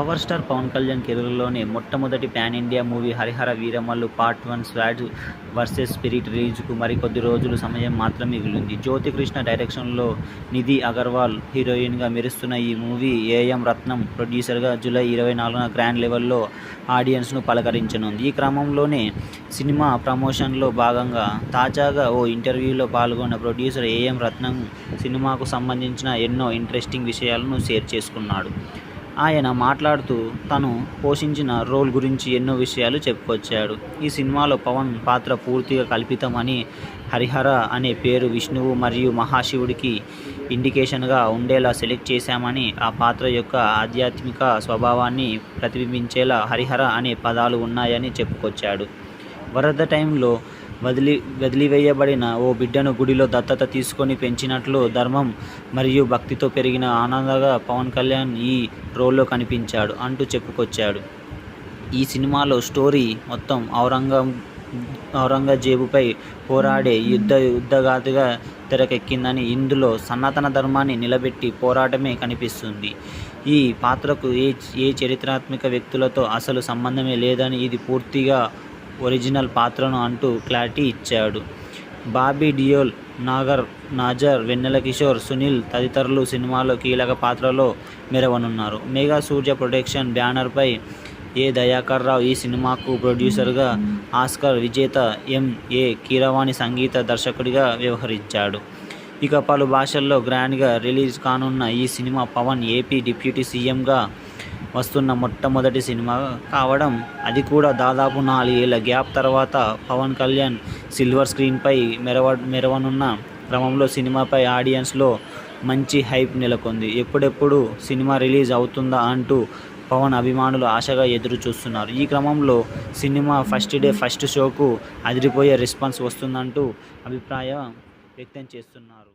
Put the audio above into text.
Power star Pawan Kalyan కెరీర్లోనే మొట్టమొదటి pan India movie Harihara Veeramallu part one sword versus spirit రిలీజ్కు మరికొద్ది రోజులు సమయం మాత్రమే మిగిలింది. జ్యోతి కృష్ణ డైరెక్షన్లో నిధి అగర్వాల్ హీరోయిన్గా మెరుస్తున్న ఈ మూవీ ఏఎం రత్నం ప్రొడ్యూసర్గా జూలై ఇరవై నాలుగున గ్రాండ్ లెవెల్లో ఆడియన్స్ను పలకరించనుంది. ఈ క్రమంలోనే సినిమా ప్రమోషన్లో భాగంగా తాజాగా ఓ ఇంటర్వ్యూలో పాల్గొన్న ప్రొడ్యూసర్ ఏఎం రత్నం సినిమాకు సంబంధించిన ఎన్నో ఇంట్రెస్టింగ్ విషయాలను షేర్ చేసుకున్నాడు. ఆయన మాట్లాడుతూ తను పోషించిన రోల్ గురించి ఎన్నో విషయాలు చెప్పుకొచ్చాడు. ఈ సినిమాలో పవన్ పాత్ర పూర్తిగా కల్పితమని హరిహర అనే పేరు విష్ణువు మరియు మహాశివుడికి ఇండికేషన్గా ఉండేలా సెలెక్ట్ చేశామని ఆ పాత్ర యొక్క ఆధ్యాత్మిక స్వభావాన్ని ప్రతిబింబించేలా హరిహర అనే పదాలు ఉన్నాయని చెప్పుకొచ్చాడు. వరద టైంలో వదిలి వదిలివేయబడిన ఓ బిడ్డను గుడిలో దత్తత తీసుకొని పెంచినట్లు ధర్మం మరియు భక్తితో పెరిగిన ఆనందగా పవన్ కళ్యాణ్ ఈ రోల్లో కనిపించాడు అంటూ చెప్పుకొచ్చాడు. ఈ సినిమాలో స్టోరీ మొత్తం ఔరంగం ఔరంగజేబుపై పోరాడే యుద్ధ యుద్ధగాథగా తెరకెక్కిందని ఇందులో సనాతన ధర్మాన్ని నిలబెట్టి పోరాటమే కనిపిస్తుంది. ఈ పాత్రకు ఏ ఏ చరిత్రాత్మక వ్యక్తులతో అసలు సంబంధమే లేదని ఇది పూర్తిగా ఒరిజినల్ పాత్రను అంటూ క్లారిటీ ఇచ్చాడు. బాబీ డియోల్ నాగర్ నాజర్ వెన్నెల కిషోర్ సునీల్ తదితరులు సినిమాలో కీలక పాత్రలో మెరవనున్నారు. మెగా సూర్య ప్రొడక్షన్ బ్యానర్పై ఏ దయాకర్ రావు ఈ సినిమాకు ప్రొడ్యూసర్గా ఆస్కర్ విజేత ఎంఏ కీరవాణి సంగీత దర్శకుడిగా వ్యవహరించాడు. ఇక పలు భాషల్లో గ్రాండ్గా రిలీజ్ కానున్న ఈ సినిమా పవన్ ఏపీ డిప్యూటీ సీఎంగా వస్తున్న మొట్టమొదటి సినిమా కావడం అది కూడా దాదాపు నాలుగేళ్ళ గ్యాప్ తర్వాత పవన్ కళ్యాణ్ సిల్వర్ స్క్రీన్పై మెరవ మెరవనున్న క్రమంలో సినిమాపై ఆడియన్స్లో మంచి హైప్ నెలకొంది. ఎప్పుడెప్పుడు సినిమా రిలీజ్ అవుతుందా అంటూ పవన్ అభిమానులు ఆశగా ఎదురు చూస్తున్నారు ఈ క్రమంలో సినిమా ఫస్ట్ డే ఫస్ట్ షోకు అదిరిపోయే రెస్పాన్స్ వస్తుందంటూ అభిప్రాయం వ్యక్తం చేస్తున్నారు.